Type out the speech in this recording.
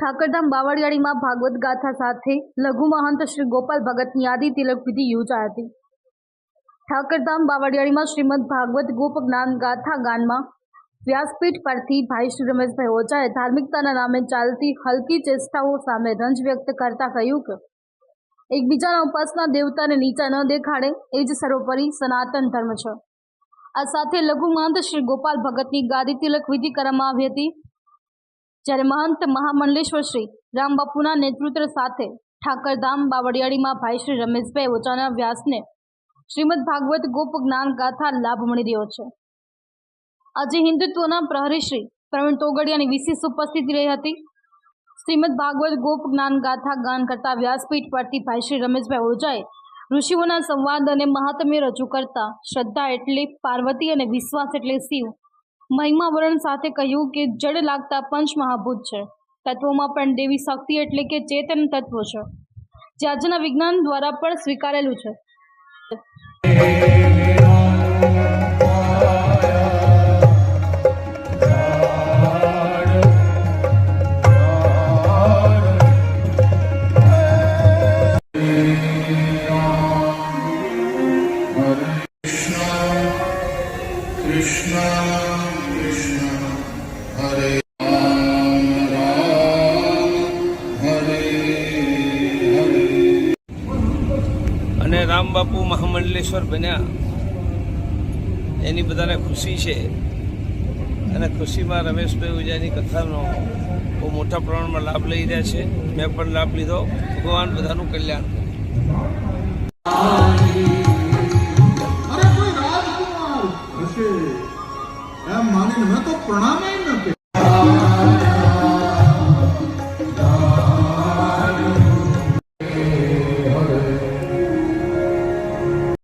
ઠાકરધામ બાવળિયાળીમાં ભાગવત ગાથા સાથે લઘુ મહંત શ્રી ગોપાલ ભગતની આદિ તિલક વિધિ યોજાઈ હતી. ઠાકરધામ બાવળિયાળીમાં શ્રીમદ ભાગવત ગોપ જ્ઞાન ગાથા ગાનમાં વ્યાસપીઠ પરથી ભાઈ શ્રી રમેશભાઈ ઓઝાએ ધાર્મિકતાના નામે ચાલતી હલકી ચેષ્ટાઓ સામે રંજ વ્યક્ત કરતા કહ્યું કે, એકબીજાના ઉપાસના દેવતાને નીચા ન દેખાડે, એ જ સર્વોપરી સનાતન ધર્મ છે. આ સાથે લઘુ મહંત શ્રી ગોપાલ ભગતની ગાદી તિલક વિધિ કરવામાં આવી હતી. જ્યારે મહંત મહામંડલેશ્વર શ્રી રામબાપુના નેતૃત્વ સાથે ઠાકરધામ બાવળિયાળીમાં ભાઈ શ્રી રમેશભાઈ ઓચાના વ્યાસને શ્રીમદ ભાગવત ગોપ જ્ઞાન ગાથા લાભ મળી રહ્યો છે. આજે હિન્દુત્વના પ્રહરી શ્રી પ્રવીણ તોગડિયાની વિશેષ ઉપસ્થિતિ રહી હતી. શ્રીમદ ભાગવત ગોપ જ્ઞાન ગાથા ગાન કરતા વ્યાસપીઠ પરથી ભાઈ શ્રી રમેશભાઈ ઓઝાએ ઋષિઓના સંવાદ અને મહાત્મ્ય રજૂ કરતા શ્રદ્ધા એટલે, પાર્વતી અને વિશ્વાસ એટલે શિવ મહિમાવરણ સાથે કહ્યું કે જડ લાગતા પંચમહાભૂત છે. તત્વોમાં પણ દેવી શક્તિ એટલે કે ચેતન તત્વ છે. જે આજના વિજ્ઞાન દ્વારા પણ સ્વીકારેલું છે. Krishna. અને રામબાપુ મહામંડલેશ્વર બન્યા. એની બધાને ખુશી છે. અને ખુશીમાં રમેશભાઈ ઉજાની કથાનો બહુ મોટા પ્રમાણમાં લાભ લઈ રહ્યા છે. મેં પણ લાભ લીધો. ભગવાન બધાનું કલ્યાણ કરે.